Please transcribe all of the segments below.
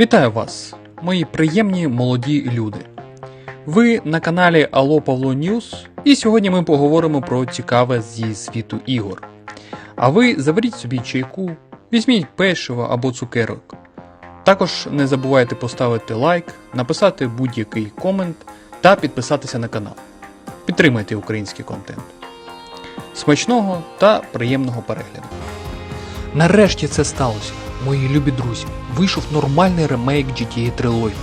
Вітаю вас, мої приємні молоді люди. Ви на каналі Алло Павло Ньюс, і сьогодні ми поговоримо про цікаве зі світу ігор. А ви заберіть собі чайку, візьміть пешиво або цукерок. Також не забувайте поставити лайк, написати будь-який комент та підписатися на канал. Підтримайте український контент. Смачного та приємного перегляду. Нарешті це сталося, мої любі друзі. Вийшов нормальний ремейк GTA трилогії,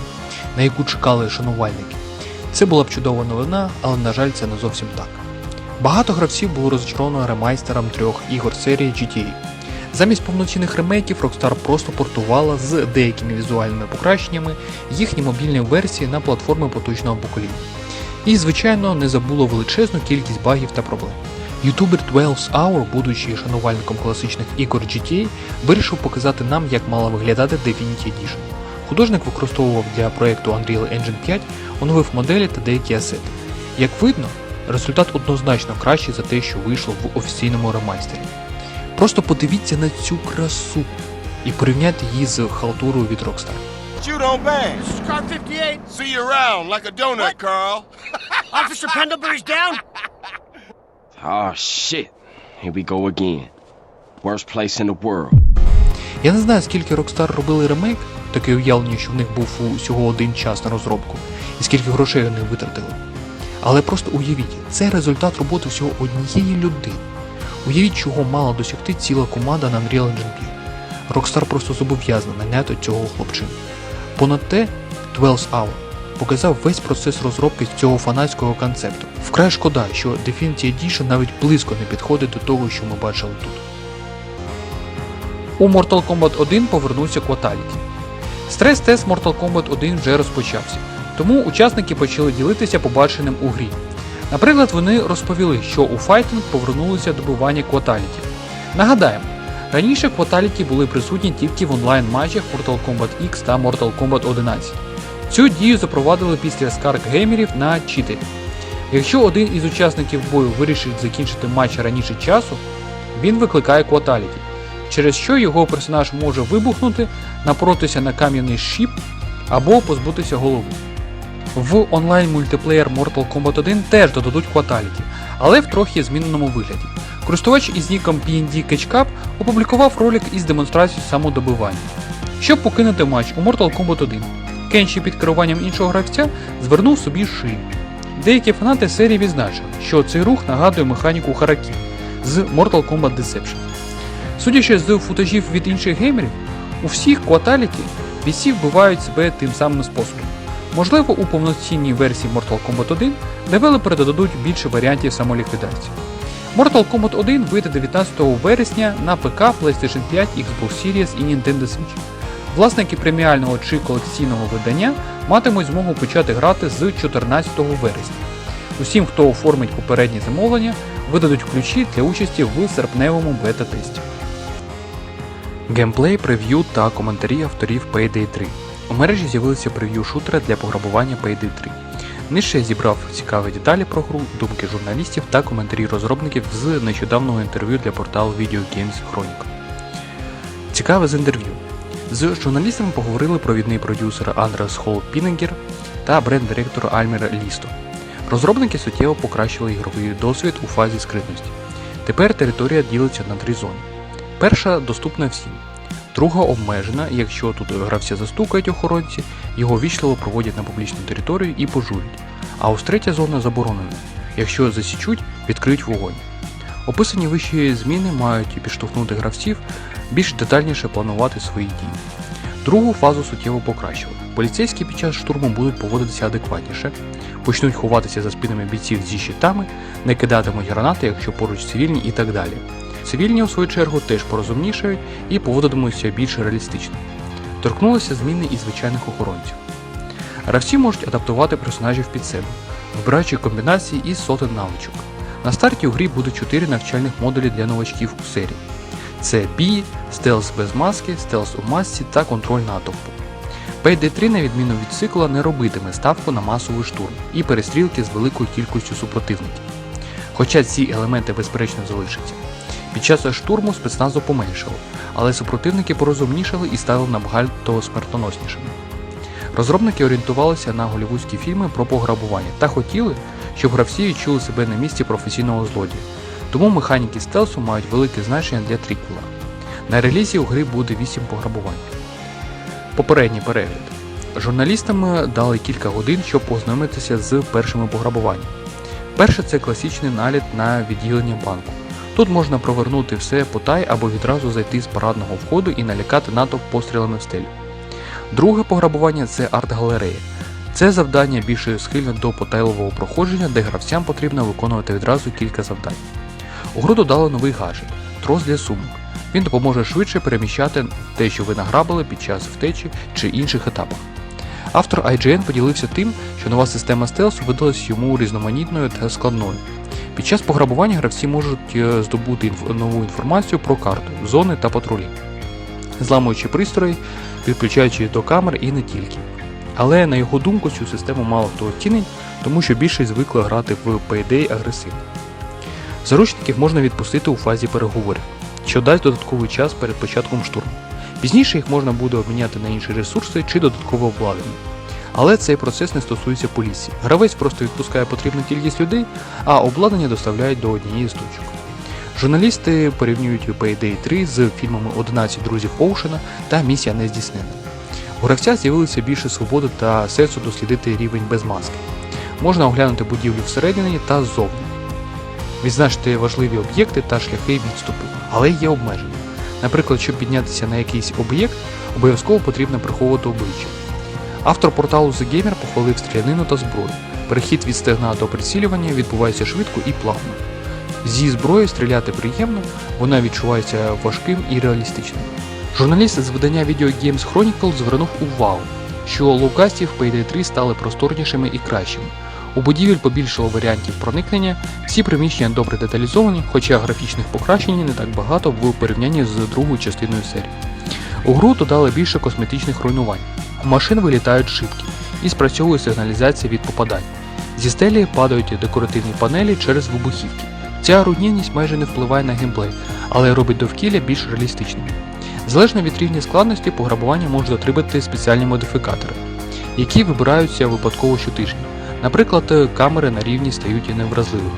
на яку чекали шанувальники. Це була б чудова новина, але на жаль, це не зовсім так. Багато гравців було розчаровано ремайстером трьох ігор серії GTA. Замість повноцінних ремейків Rockstar просто портувала з деякими візуальними покращеннями їхні мобільні версії на платформи поточного покоління. І, звичайно, не забуло величезну кількість багів та проблем. Ютубер 12 Hour, будучи шанувальником класичних ігор GTA, вирішив показати нам, як мала виглядати Definity Edition. Художник використовував для проєкту Unreal Engine 5, оновив моделі та деякі асети. Як видно, результат однозначно кращий за те, що вийшло в офіційному ремайстері. Просто подивіться на цю красу і порівняйте її з халтурою від Rockstar. You don't bang. This is car 58. See you around like a donut, Carl. Officer Pendlebury's down. Oh shit. Here we go again. Worst place in the world. Я не знаю, скільки Rockstar робили ремейк, таке уявлення, що в них був усього один час на розробку, і скільки грошей вони витратили. Але просто уявіть, це результат роботи всього однієї людини. Уявіть, чого мала досягти ціла команда на Unreal Engine 5. Rockstar просто зобов'язана наняти цього хлопчину. Понад те, 12 Hour показав весь процес розробки цього фанатського концепту. Вкрай шкода, що Definity Edition навіть близько не підходить до того, що ми бачили тут. У Mortal Kombat 1 повернувся Quatality. Стрес-тест Mortal Kombat 1 вже розпочався, тому учасники почали ділитися побаченим у грі. Наприклад, вони розповіли, що у файтинг повернулися добивання Quatality. Нагадаємо, раніше Quatality були присутні тільки в онлайн-матчах Mortal Kombat X та Mortal Kombat 11. Цю дію запровадили після скарг геймерів на читерів. Якщо один із учасників бою вирішить закінчити матч раніше часу, він викликає Quatality, через що його персонаж може вибухнути, напоротися на кам'яний щіп або позбутися голови. В онлайн мультиплеєр Mortal Kombat 1 теж додадуть Quatality, але в трохи зміненому вигляді. Користувач із ніком PND Ketchup опублікував ролик із демонстрацією самодобивання. Щоб покинути матч у Mortal Kombat 1, Кенші під керуванням іншого гравця звернув собі шию. Деякі фанати серії відзначили, що цей рух нагадує механіку Харакі з Mortal Kombat Deception. Судячи з футажів від інших геймерів, у всіх Quatality бійці вбивають себе тим самим способом. Можливо, у повноцінній версії Mortal Kombat 1 девелопери додадуть більше варіантів самоліквідації. Mortal Kombat 1 вийде 19 вересня на ПК, PlayStation 5, Xbox Series і Nintendo Switch. Власники преміального чи колекційного видання матимуть змогу почати грати з 14 вересня. Усім, хто оформить попереднє замовлення, видадуть ключі для участі в серпневому бета-тесті. Геймплей, прев'ю та коментарі авторів Payday 3. У мережі з'явилися прев'ю шутера для пограбування Payday 3. Нижче я зібрав цікаві деталі про гру, думки журналістів та коментарі розробників з нещодавнього інтерв'ю для порталу Video Games Chronicle. Цікаве з інтерв'ю. З журналістами поговорили провідний продюсер Андрес Холл Пінегер та бренд-директор Альмера Лісто. Розробники суттєво покращили ігровий досвід у фазі скритності. Тепер територія ділиться на три зони. Перша доступна всім, друга обмежена, якщо тут гравця застукають охоронці, його вічливо проводять на публічну територію і пожурять. А ось третя зона заборонена. Якщо засічуть, відкриють вогонь. Описані вищі зміни мають підштовхнути гравців більш детальніше планувати свої дії. Другу фазу суттєво покращили. Поліцейські під час штурму будуть поводитися адекватніше, почнуть ховатися за спинами бійців зі щитами, не кидатимуть гранати, якщо поруч цивільні і так далі. Цивільні, у свою чергу, теж порозумнішають і поводитимуться більш реалістично. Торкнулися зміни і звичайних охоронців. Гравці можуть адаптувати персонажів під себе, вибираючи комбінації із сотень навичок. На старті у грі буде 4 навчальних модулі для новачків у серії. Це бій, стелс без маски, стелс у масці та контроль натовпу. Payday 3, на відміну від цикла, не робитиме ставку на масовий штурм і перестрілки з великою кількістю супротивників. Хоча ці елементи безперечно залишаться. Під час штурму спецназу поменшало, але супротивники порозумнішали і стали набагато смертоноснішими. Розробники орієнтувалися на голівудські фільми про пограбування та хотіли, щоб гравці відчули себе на місці професійного злодія. Тому механіки стелсу мають велике значення для триквела. На релізі у гри буде 8 пограбувань. Попередній перегляд. Журналістам дали кілька годин, щоб ознайомитися з першими пограбуваннями. Перше це класичний наліт на відділення банку. Тут можна провернути все потай або відразу зайти з парадного входу і налякати натовп пострілами в стелю. Друге пограбування це арт-галерея. Це завдання більше схильне до потайлового проходження, де гравцям потрібно виконувати відразу кілька завдань. У гру додали новий гаджет трос для сумок. Він допоможе швидше переміщати те, що ви награбили під час втечі чи інших етапах. Автор IGN поділився тим, що нова система стелсу видалась йому різноманітною та складною. Під час пограбування гравці можуть е, здобути інф- нову інформацію про карту, зони та патрулі, зламуючи пристрої, підключаючи до камер і не тільки. Але на його думку цю систему мало хто оцінить, тому що більшість звикла грати в Payday агресивно. Заручників можна відпустити у фазі переговорів, що дасть додатковий час перед початком штурму. Пізніше їх можна буде обміняти на інші ресурси чи додаткове обладнання. Але цей процес не стосується поліції. Гравець просто відпускає потрібну кількість людей, а обладнання доставляють до однієї з точок. Журналісти порівнюють Payday 3 з фільмами 11 друзів Оушена та Місія не здійснена. У гравця з'явилося більше свободи та сенсу дослідити рівень без маски. Можна оглянути будівлю всередині та ззовні, відзначити важливі об'єкти та шляхи відступу, але є обмеження. Наприклад, щоб піднятися на якийсь об'єкт, обов'язково потрібно приховувати обличчя. Автор порталу The Gamer похвалив стрілянину та зброю. Перехід від стегна до прицілювання відбувається швидко і плавно. Зі зброї стріляти приємно, вона відчувається важким і реалістичним. Журналіст з видання Video Games Chronicle звернув увагу, що лоукасті в Payday 3 стали просторнішими і кращими. У будівель побільшало варіантів проникнення, всі приміщення добре деталізовані, хоча графічних покращень не так багато в порівнянні з другою частиною серії. У гру додали більше косметичних руйнувань. У машин вилітають шибки і спрацьовує сигналізація від попадань. Зі стелі падають декоративні панелі через вибухівки. Ця руйнівність майже не впливає на геймплей, але робить довкілля більш реалістичним. Залежно від рівня складності, пограбування можуть отримати спеціальні модифікатори, які вибираються випадково щотижня. Наприклад, камери на рівні стають і невразливими.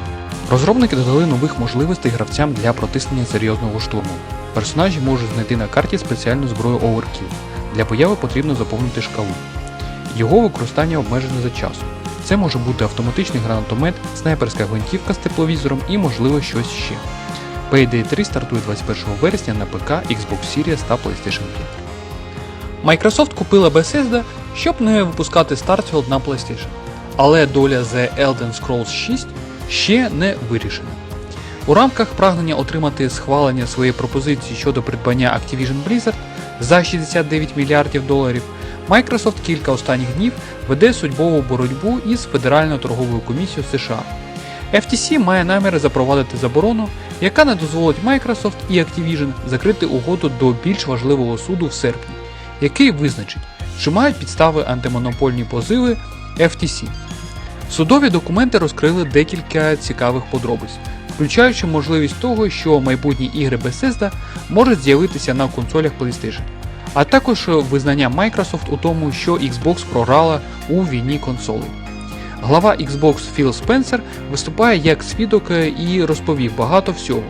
Розробники додали нових можливостей гравцям для протиснення серйозного штурму. Персонажі можуть знайти на карті спеціальну зброю Overkill. Для появи потрібно заповнити шкалу. Його використання обмежене за часом. Це може бути автоматичний гранатомет, снайперська гвинтівка з тепловізором і, можливо, щось ще. Payday 3 стартує 21 вересня на ПК, Xbox Series та PlayStation 5. Microsoft купила Bethesda, щоб не випускати Starfield на PlayStation. Але доля The Elden Scrolls 6 ще не вирішена. У рамках прагнення отримати схвалення своєї пропозиції щодо придбання Activision Blizzard за 69 мільярдів доларів, Microsoft кілька останніх днів веде судьбову боротьбу із Федеральною торговою комісією США. FTC має наміри запровадити заборону, яка не дозволить Microsoft і Activision закрити угоду до більш важливого суду в серпні, який визначить, чи мають підстави антимонопольні позиви FTC. Судові документи розкрили декілька цікавих подробиць, включаючи можливість того, що майбутні ігри Bethesda можуть з'явитися на консолях PlayStation, а також визнання Microsoft у тому, що Xbox програла у війні консолей. Глава Xbox Філ Спенсер виступає як свідок і розповів багато всього.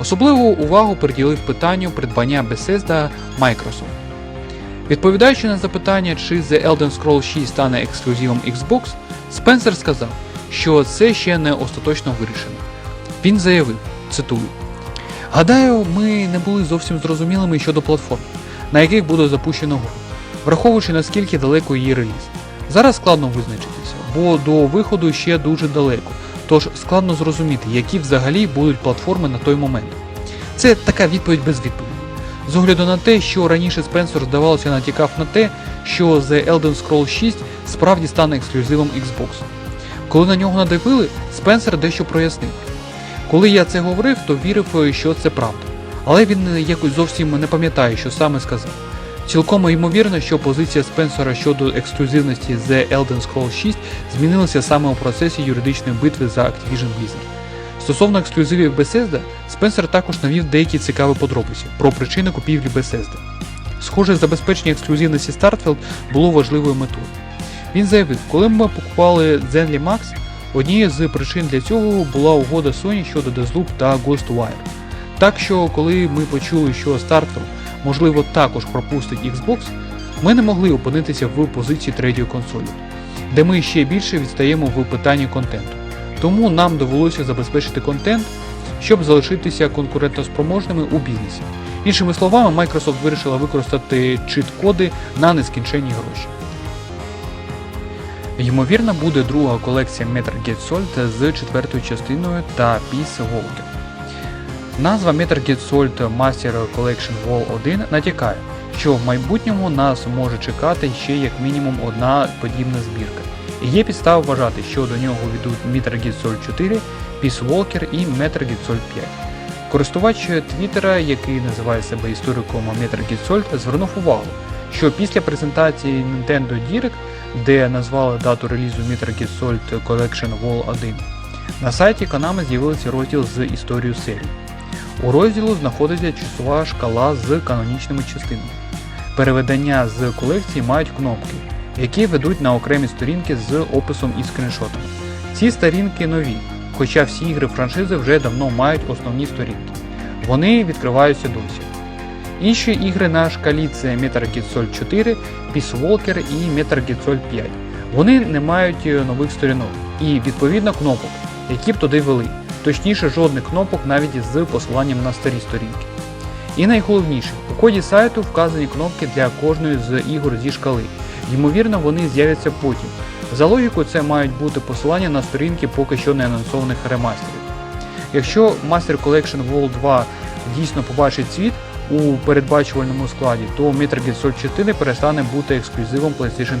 Особливу увагу приділив питанню придбання Bethesda Microsoft. Відповідаючи на запитання, чи The Elden Scrolls 6 стане ексклюзивом Xbox, Спенсер сказав, що це ще не остаточно вирішено. Він заявив, цитую: Гадаю, ми не були зовсім зрозумілими щодо платформ, на яких буде запущено гру, враховуючи наскільки далеко її реліз. Зараз складно визначитися, бо до виходу ще дуже далеко, тож складно зрозуміти, які взагалі будуть платформи на той момент. Це така відповідь без відповіді. З огляду на те, що раніше Спенсер, здавалося, натякав на те, що The Elden Scrolls 6 справді стане ексклюзивом Xbox. Коли на нього надивили, Спенсер дещо прояснив. Коли я це говорив, то вірив, що це правда. Але він якось зовсім не пам'ятає, що саме сказав. Цілком ймовірно, що позиція Спенсера щодо ексклюзивності The Elden Scrolls 6 змінилася саме у процесі юридичної битви за Activision Blizzard. Стосовно ексклюзивів Bethesda, Спенсер також навів деякі цікаві подробиці про причини купівлі Bethesda. Схоже, забезпечення ексклюзивності Starfield було важливою метою. Він заявив, коли ми покупали Zenly Max, однією з причин для цього була угода Sony щодо Deathloop та Ghostwire. Так що, коли ми почули, що Starfield можливо також пропустить Xbox, ми не могли опинитися в позиції третьої консолі, де ми ще більше відстаємо в питанні контенту. Тому нам довелося забезпечити контент, щоб залишитися конкурентоспроможними у бізнесі. Іншими словами, Microsoft вирішила використати чит-коди на нескінченні гроші. Ймовірно, буде друга колекція Metal Gear Solid з четвертою частиною та Peace Walker. Назва Metal Gear Solid Master Collection Vol 1 натякає, що в майбутньому нас може чекати ще як мінімум одна подібна збірка. Є підстава вважати, що до нього ведуть Gear Solid 4, Peace Walker і Gear Solid 5. Користувач Твіттера, який називає себе істориком Gear Solid, звернув увагу, що після презентації Nintendo Direct, де назвали дату релізу Gear Solid Collection Vol 1, на сайті Konami з'явився розділ з історією серії. У розділу знаходиться часова шкала з канонічними частинами. Переведення з колекції мають кнопки, які ведуть на окремі сторінки з описом і скріншотами. Ці сторінки нові, хоча всі ігри франшизи вже давно мають основні сторінки. Вони відкриваються досі. Інші ігри на шкалі це Metal Gear Solid 4, Peace Walker і Metal Gear Solid 5. Вони не мають е, нових сторінок і відповідно кнопок, які б туди вели. Точніше, жодних кнопок навіть з посиланням на старі сторінки. І найголовніше, у коді сайту вказані кнопки для кожної з ігор зі шкали. Ймовірно, вони з'являться потім. За логікою, це мають бути посилання на сторінки поки що не анонсованих ремастерів. Якщо Master Collection Vol 2 дійсно побачить світ у передбачувальному складі, то Metal Gear Solid 4 перестане бути ексклюзивом PlayStation 3.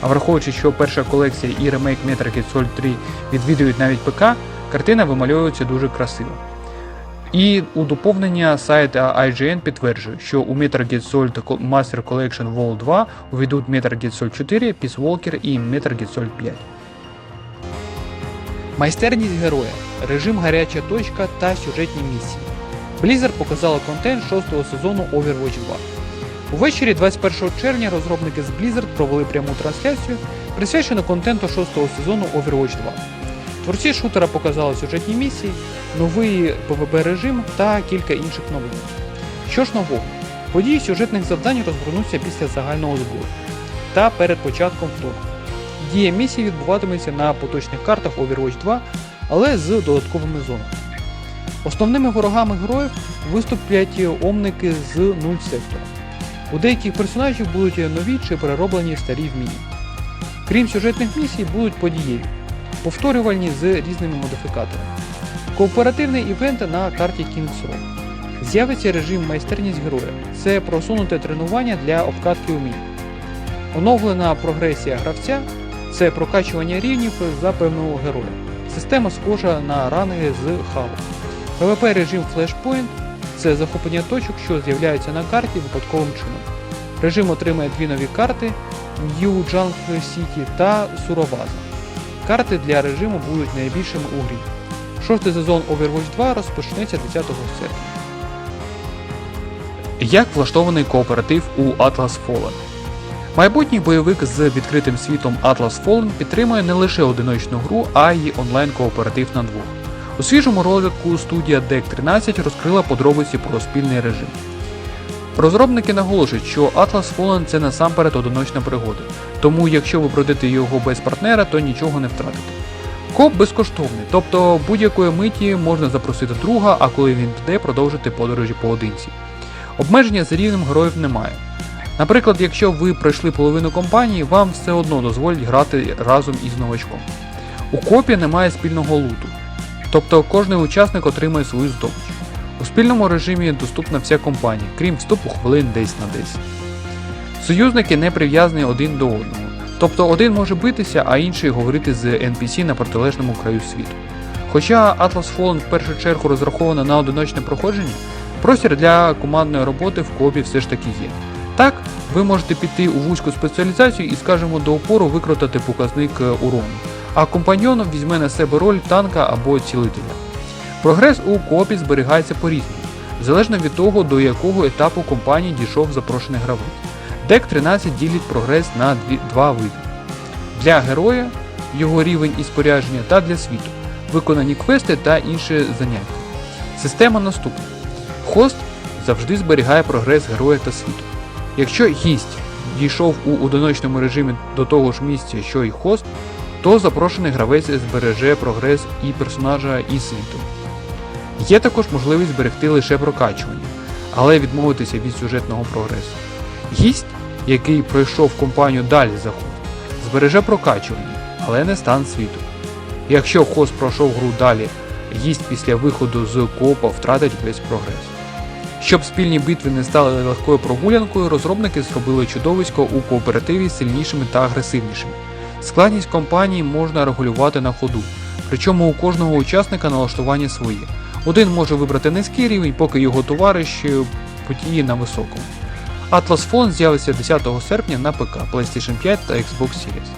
А враховуючи, що перша колекція і ремейк Metal Gear Solid 3 відвідують навіть ПК, картина вимальовується дуже красиво. І у доповнення сайт IGN підтверджує, що у Metal Gear Solid Master Collection Vol 2 увійдуть Metal Gear Solid 4, Peace Walker і Metal Gear Solid 5. Майстерність героя, режим гаряча точка та сюжетні місії. Blizzard показала контент 6-го сезону Overwatch 2. Увечері 21 червня розробники з Blizzard провели пряму трансляцію, присвячену контенту 6-го сезону Overwatch 2. Творці шутера показали сюжетні місії, новий PvP режим та кілька інших новин. Що ж нового? Події сюжетних завдань розгорнуться після загального збору та перед початком вторгнення. Дія місії відбуватиметься на поточних картах Overwatch 2, але з додатковими зонами. Основними ворогами героїв виступлять омники з 0 сектора. У деяких персонажів будуть нові чи перероблені старі вміння. Крім сюжетних місій, будуть подієві, повторювальні з різними модифікаторами. Кооперативний івент на карті King's Row. З'явиться режим майстерність героя. Це просунуте тренування для обкатки умінь. Оновлена прогресія гравця це прокачування рівнів за певного героя. Система схожа на ранги з Halo. PvP режим Flashpoint це захоплення точок, що з'являються на карті випадковим чином. Режим отримає дві нові карти New Junk City та Суроваза. Карти для режиму будуть найбільшими у грі. Шостий сезон Overwatch 2 розпочнеться 10 серпня. Як влаштований кооператив у Atlas Fallen? Майбутній бойовик з відкритим світом Atlas Fallen підтримує не лише одиночну гру, а й онлайн-кооператив на двох. У свіжому ролику студія Deck 13 розкрила подробиці про спільний режим. Розробники наголошують, що Atlas Fallen це насамперед одиночна пригода, тому якщо ви пройдете його без партнера, то нічого не втратите. Коп безкоштовний, тобто будь-якої миті можна запросити друга, а коли він піде, продовжити подорожі поодинці. Обмеження за рівнем героїв немає. Наприклад, якщо ви пройшли половину компанії, вам все одно дозволять грати разом із новачком. У копі немає спільного луту, тобто кожен учасник отримує свою здобич. У спільному режимі доступна вся компанія, крім вступу хвилин десь на 10. Союзники не прив'язані один до одного, тобто один може битися, а інший говорити з NPC на протилежному краю світу. Хоча Atlas Fallen в першу чергу розрахована на одиночне проходження, простір для командної роботи в копі все ж таки є. Так, ви можете піти у вузьку спеціалізацію і, скажімо, до опору викрутати показник е, урону, а компаньйон візьме на себе роль танка або цілителя. Прогрес у коопі зберігається по-різному, залежно від того, до якого етапу компанії дійшов запрошений гравець. Дек 13 ділить прогрес на два види: для героя, його рівень і спорядження, та для світу, виконані квести та інші заняття. Система наступна: хост завжди зберігає прогрес героя та світу. Якщо гість дійшов у одиночному режимі до того ж місця, що й хост, то запрошений гравець збереже прогрес і персонажа, і світу. Є також можливість зберегти лише прокачування, але відмовитися від сюжетного прогресу. Гість, який пройшов компанію далі за хост, збереже прокачування, але не стан світу. Якщо хост пройшов гру далі, гість після виходу з коопа втратить весь прогрес. Щоб спільні битви не стали легкою прогулянкою, розробники зробили чудовисько у кооперативі сильнішими та агресивнішими. Складність компанії можна регулювати на ходу, причому у кожного учасника налаштування своє. Один може вибрати низький рівень, поки його товариш е, потіє на високому. Atlas Phone з'явиться 10 серпня на ПК, PlayStation 5 та Xbox Series.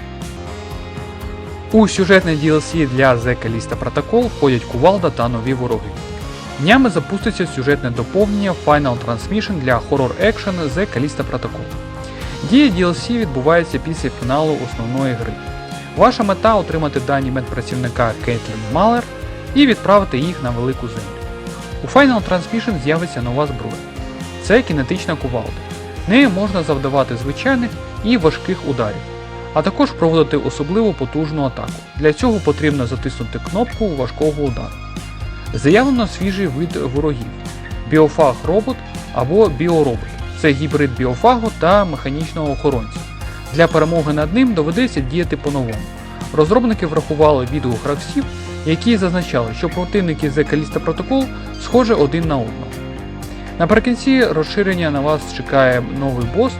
У сюжетне DLC для The Callisto Protocol входять кувалда та нові вороги. Днями запуститься сюжетне доповнення Final Transmission для Horror Action The Callisto Protocol. Дія DLC відбувається після фіналу основної гри. Ваша мета отримати дані медпрацівника Кейтлін Малер і відправити їх на велику землю. У Final Transmission з'явиться нова зброя. Це кінетична кувалда. Нею можна завдавати звичайних і важких ударів, а також проводити особливо потужну атаку. Для цього потрібно затиснути кнопку важкого удару. Заявлено свіжий вид ворогів біофаг робот або біоробот. Це гібрид біофагу та механічного охоронця. Для перемоги над ним доведеться діяти по-новому. Розробники врахували відгук гравців, які зазначали, що противники з Callisto Protocol схожі один на одного. Наприкінці розширення на вас чекає новий бос,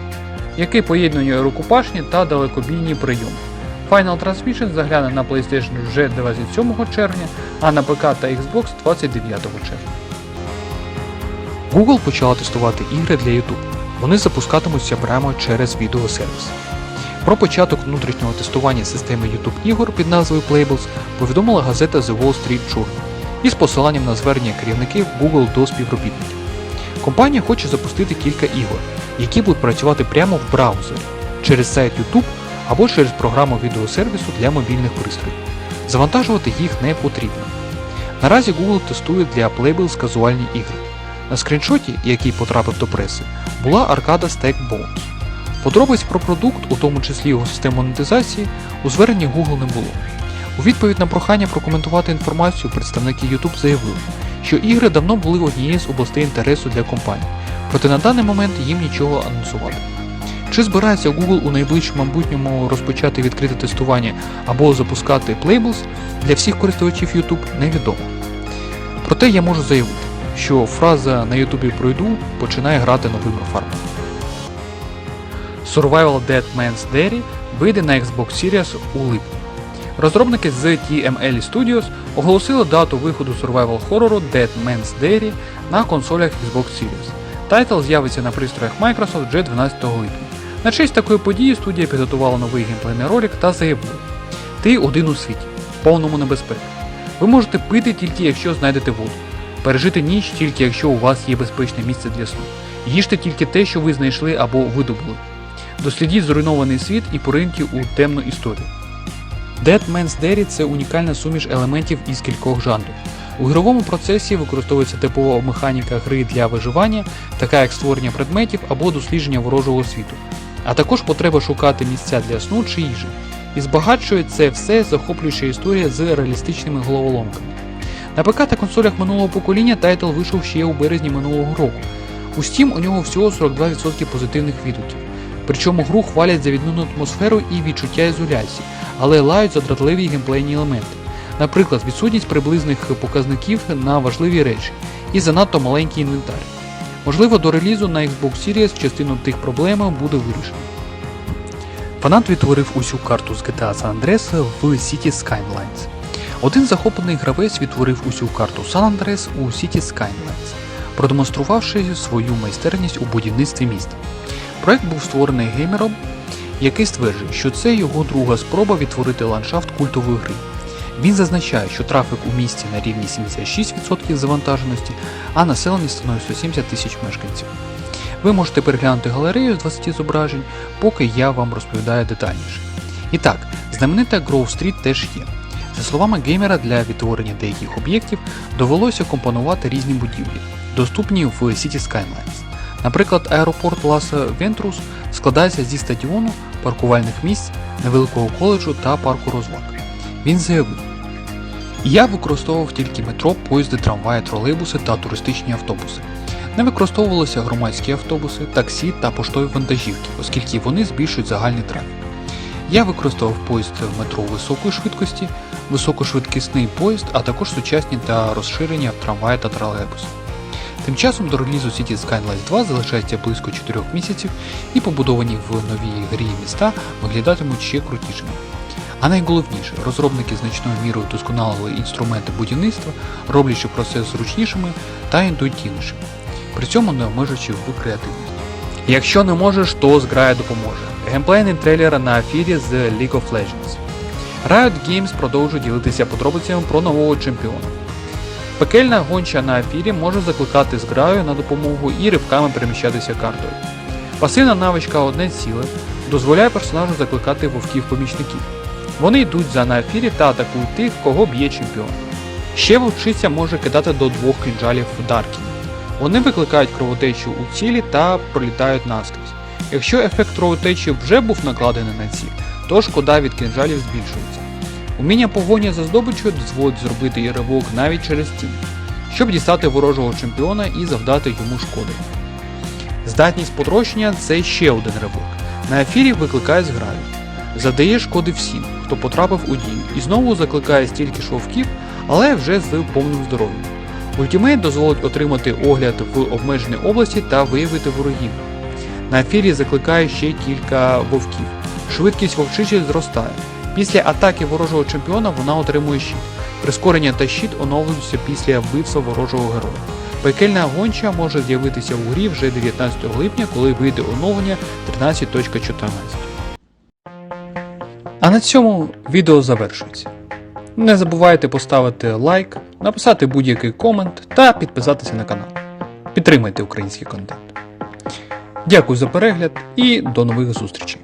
який поєднує рукопашні та далекобійні прийоми. Final Transmission загляне на PlayStation вже 27 червня, а на ПК та Xbox 29 червня. Google почала тестувати ігри для YouTube. Вони запускатимуться прямо через відеосервіс. Про початок внутрішнього тестування системи YouTube ігор під назвою Playbles повідомила газета The Wall Street Journal із посиланням на звернення керівників Google до співробітників. Компанія хоче запустити кілька ігор, які будуть працювати прямо в браузері через сайт YouTube або через програму відеосервісу для мобільних пристроїв. Завантажувати їх не потрібно. Наразі Google тестує для Playbles казуальні ігри. На скріншоті, який потрапив до преси, була аркада Stack Bones. Подробиць про продукт, у тому числі його систему монетизації, у зверненні Google не було. У відповідь на прохання прокоментувати інформацію представники YouTube заявили, що ігри давно були однією з областей інтересу для компанії, проте на даний момент їм нічого анонсувати. Чи збирається Google у найближчому майбутньому розпочати відкрите тестування або запускати Playbles для всіх користувачів YouTube, невідомо. Проте я можу заявити, що фраза на YouTube пройду починає грати новими фарбами. Survival Dead Man's Diary вийде на Xbox Series у липні. Розробники з TML Studios оголосили дату виходу survival хорору Dead Man's Diary на консолях Xbox Series. Тайтл з'явиться на пристроях Microsoft вже 12 липня. На честь такої події студія підготувала новий геймплейний ролик та заявила: Ти один у світі, в повному небезпеці. Ви можете пити тільки якщо знайдете воду, пережити ніч тільки якщо у вас є безпечне місце для сну. Їжте тільки те, що ви знайшли або видобули. Дослідіть зруйнований світ і пориньте у темну історію. Dead Man's Diary – це унікальна суміш елементів із кількох жанрів. У ігровому процесі використовується типова механіка гри для виживання, така як створення предметів або дослідження ворожого світу, а також потреба шукати місця для сну чи їжі. І збагачує це все захоплююча історія з реалістичними головоломками. На ПК та консолях минулого покоління тайтл вийшов ще у березні минулого року. У Steam у нього всього 42% позитивних відгуків. Причому гру хвалять за відмінну атмосферу і відчуття ізоляції, але лають за дратливі геймплейні елементи. Наприклад, відсутність приблизних показників на важливі речі і занадто маленький інвентар. Можливо, до релізу на Xbox Series частину тих проблем буде вирішено. Фанат відтворив усю карту з GTA San Andreas в City Skylines. Один захоплений гравець відтворив усю карту San Andreas у City Skylines, продемонструвавши свою майстерність у будівництві міста. Проект був створений геймером, який стверджує, що це його друга спроба відтворити ландшафт культової гри. Він зазначає, що трафік у місті на рівні 76% завантаженості, а населення становить 170 тисяч мешканців. Ви можете переглянути галерею з 20 зображень, поки я вам розповідаю детальніше. І так, знаменита Grove Street теж є. За словами геймера, для відтворення деяких об'єктів довелося компонувати різні будівлі, доступні в City Skylines. Наприклад, аеропорт Ласа Вентрус складається зі стадіону, паркувальних місць, невеликого коледжу та парку розваг. Він заявив: Я використовував тільки метро, поїзди, трамваї, тролейбуси та туристичні автобуси. Не використовувалися громадські автобуси, таксі та поштові вантажівки, оскільки вони збільшують загальний трафік. Я використовував поїзд метро високої швидкості, високошвидкісний поїзд, а також сучасні та розширення трамваї та тролейбуси. Тим часом до релізу City Skylines 2 залишається близько 4 місяців і побудовані в новій грі міста виглядатимуть ще крутішими. А найголовніше, розробники значною мірою досконалили інструменти будівництва, роблячи процес зручнішими та інтуїтивнішими, при цьому не обмежуючи в креативність. Якщо не можеш, то зграя допоможе. Геймплейний трейлер на ефірі з League of Legends. Riot Games продовжує ділитися подробицями про нового чемпіона. Пекельна гонча на ефірі може закликати зграю на допомогу і ривками переміщатися картою. Пасивна навичка одне ціле дозволяє персонажу закликати вовків-помічників. Вони йдуть за на ефірі та атакують тих, кого б'є чемпіон. Ще вовчиця може кидати до двох кинджалів в Даркіні. Вони викликають кровотечу у цілі та пролітають наскрізь. Якщо ефект кровотечі вже був накладений на ціль, то шкода від кинджалів збільшується. Уміння погоні за здобиччю дозволить зробити і ривок навіть через тінь, щоб дістати ворожого чемпіона і завдати йому шкоди. Здатність потрощення це ще один ривок. На ефірі викликає зграю. Завдає шкоди всім, хто потрапив у дію, і знову закликає стільки ж вовків, але вже з повним здоров'ям. Ультимейт дозволить отримати огляд в обмеженій області та виявити ворогів. На ефірі закликає ще кілька вовків. Швидкість вовчичі зростає. Після атаки ворожого чемпіона вона отримує щит. Прискорення та щит оновлюються після вбивства ворожого героя. Пекельна гонча може з'явитися у грі вже 19 липня, коли вийде оновлення 13.14. А на цьому відео завершується. Не забувайте поставити лайк, написати будь-який комент та підписатися на канал. Підтримайте український контент. Дякую за перегляд і до нових зустрічей!